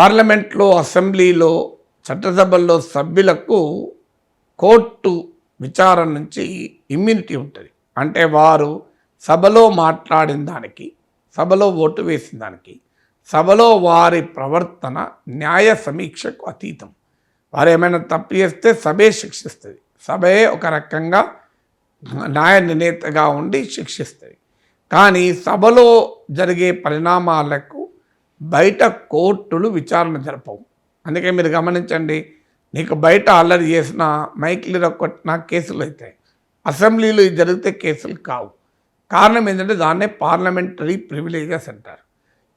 పార్లమెంట్లో అసెంబ్లీలో చట్టసభల్లో సభ్యులకు కోర్టు విచారణ నుంచి ఇమ్యూనిటీ ఉంటుంది. అంటే వారు సభలో మాట్లాడిన దానికి సభలో ఓటు వేసిన దానికి సభలో వారి ప్రవర్తన న్యాయ సమీక్షకు అతీతం. వారు ఏమైనా తప్పు చేస్తే సభే శిక్షిస్తుంది. సభే ఒక రకంగా న్యాయ నిర్ణేతగా ఉండి శిక్షిస్తుంది. కానీ సభలో జరిగే పరిణామాలకు బయట కోర్టులు విచారణ జరపవు. అందుకే మీరు గమనించండి నీకు బయట అల్లరి చేసిన మైక్లు కొట్టిన కేసులు అవుతాయి. అసెంబ్లీలు జరిగితే కేసులు కావు. కారణం ఏంటంటే దాన్నే పార్లమెంటరీ ప్రివిలేజెస్ అంటారు.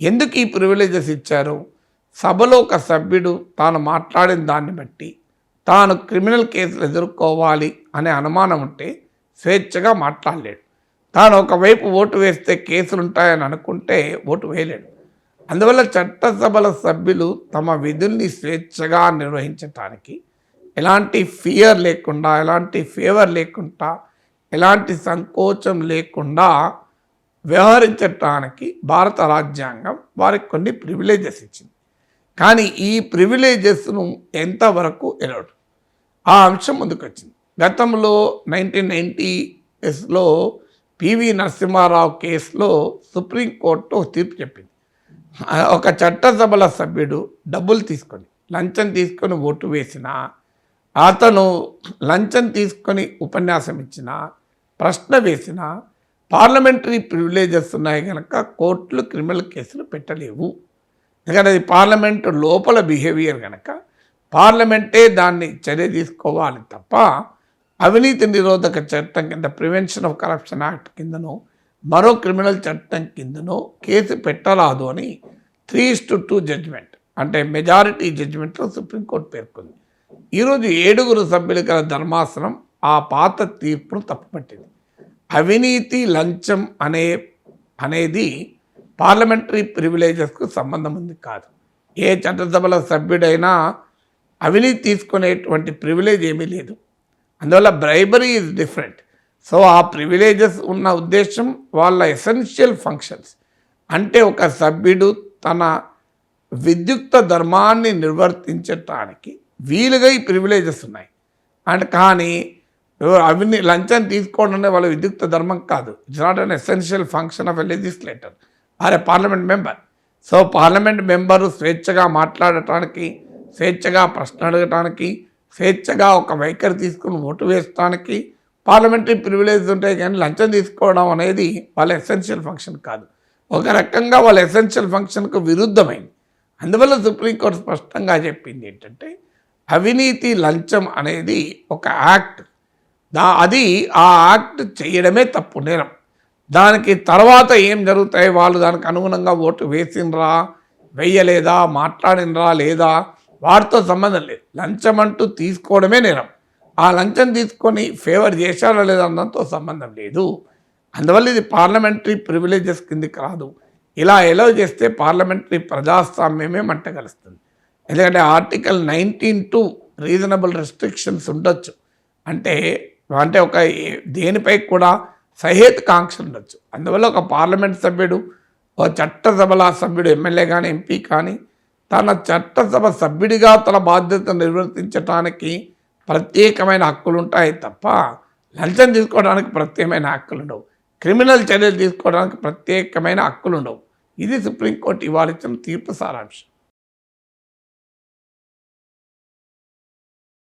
ఎందుకు ఈ ప్రివిలేజెస్ ఇచ్చారు? సభలో ఒక సభ్యుడు తాను మాట్లాడిన దాన్ని బట్టి తాను క్రిమినల్ కేసులు ఎదుర్కోవాలి అనే అనుమానం ఉంటే స్వేచ్ఛగా మాట్లాడలేడు. తాను ఒకవైపు ఓటు వేస్తే కేసులు ఉంటాయని అనుకుంటే ఓటు వేయలేడు. అందువల్ల చట్టసభల సభ్యులు తమ విధుల్ని స్వేచ్ఛగా నిర్వహించటానికి ఎలాంటి ఫియర్ లేకుండా ఎలాంటి ఫేవర్ లేకుండా ఎలాంటి సంకోచం లేకుండా వ్యవహరించటానికి భారత రాజ్యాంగం వారికి కొన్ని ప్రివిలేజెస్ ఇచ్చింది. కానీ ఈ ప్రివిలేజెస్ను ఎంతవరకు ఎలవడు ఆ అంశం ముందుకు వచ్చింది గతంలో నైన్టీన్ నైంటీస్లో పివి నరసింహారావు కేసులో సుప్రీంకోర్టు తీర్పు చెప్పింది. ఒక చట్టసభల సభ్యుడు డబ్బులు తీసుకొని లంచం తీసుకొని ఓటు వేసిన అతను లంచం తీసుకొని ఉపన్యాసం ఇచ్చిన ప్రశ్న వేసిన పార్లమెంటరీ ప్రివిలేజెస్ ఉన్నాయి కనుక కోర్టులు క్రిమినల్ కేసులు పెట్టలేవు. ఎందుకంటే అది పార్లమెంటు లోపల బిహేవియర్ కనుక పార్లమెంటే దాన్ని చర్య తీసుకోవాలి తప్ప అవినీతి నిరోధక చట్టం కింద ప్రివెన్షన్ ఆఫ్ కరప్షన్ యాక్ట్ కిందను మరో క్రిమినల్ చట్టం కిందనో కేసు పెట్టరాదు అని త్రీ టు టూ జడ్జిమెంట్. అంటే మెజారిటీ జడ్జిమెంట్లో సుప్రీంకోర్టు పేర్కొంది. ఈరోజు ఏడుగురు సభ్యులు గల ధర్మాసనం ఆ పాత తీర్పును తప్పుపట్టింది. అవినీతి లంచం అనే అనేది పార్లమెంటరీ ప్రివిలేజెస్కు సంబంధం ఉంది కాదు. ఏ చట్టసభల సభ్యుడైనా అవినీతి తీసుకునేటువంటి ప్రివిలేజ్ ఏమీ లేదు. అందువల్ల బ్రైబరీ ఈజ్ డిఫరెంట్. సో ఆ ప్రివిలేజెస్ ఉన్న ఉద్దేశం వాళ్ళ ఎసెన్షియల్ ఫంక్షన్స్ అంటే ఒక సభ్యుడు తన విద్యుక్త ధర్మాన్ని నిర్వర్తించటానికి వీలుగా ఈ ప్రివిలేజెస్ ఉన్నాయి. అండ్ కానీ అవిని లంచం తీసుకోవడం అనేది వాళ్ళ విద్యుక్త ధర్మం కాదు. It's not an essential function of a legislator or a parliament member so parliament member స్వేచ్ఛగా మాట్లాడటానికి స్వేచ్ఛగా ప్రశ్న అడగటానికి స్వేచ్ఛగా ఒక వైఖరి తీసుకుని ఓటు వేయడానికి పార్లమెంటరీ ప్రివిలేజ్ ఉంటాయి కానీ లంచం తీసుకోవడం అనేది వాళ్ళ ఎసెన్షియల్ ఫంక్షన్ కాదు. ఒక రకంగా వాళ్ళ ఎసెన్షియల్ ఫంక్షన్కు విరుద్ధమైంది. అందువల్ల సుప్రీంకోర్టు స్పష్టంగా చెప్పింది ఏంటంటే అవినీతి లంచం అనేది ఒక యాక్ట్ దా అది ఆ యాక్ట్ చేయడమే తప్పు నేరం. దానికి తర్వాత ఏం జరుగుతాయి? వాళ్ళు దానికి అనుగుణంగా ఓటు వేసినరా? వెయ్యలేదా మాట్లాడినరా? లేదా? వాటితో సంబంధం లేదు. లంచం అంటూ తీసుకోవడమే నేరం. ఆ లంచం తీసుకొని ఫేవర్ చేశారా లేదా అన్నంతో సంబంధం లేదు. అందువల్ల ఇది పార్లమెంటరీ ప్రివిలేజెస్ కిందికి రాదు ఇలా ఎలవ్ చేస్తే పార్లమెంటరీ ప్రజాస్వామ్యమే మంట కలుస్తుంది. ఎందుకంటే article nineteen two reasonable restrictions ఉండొచ్చు. అంటే అంటే ఒక దేనిపై కూడా సహేతుకాంక్ష ఉండొచ్చు. అందువల్ల ఒక పార్లమెంట్ సభ్యుడు ఒక చట్టసభల సభ్యుడు ఎమ్మెల్యే కానీ ఎంపీ కానీ తన చట్టసభ సభ్యుడిగా తన బాధ్యత నిర్వర్తించడానికి ప్రత్యేకమైన హక్కులు ఉంటాయి తప్ప లంచం తీసుకోవడానికి ప్రత్యేకమైన హక్కులు ఉండవు క్రిమినల్ చర్యలు తీసుకోవడానికి ప్రత్యేకమైన హక్కులు ఉండవు ఇది సుప్రీంకోర్టు ఇవాళ ఇచ్చిన తీర్పు సారాంశం.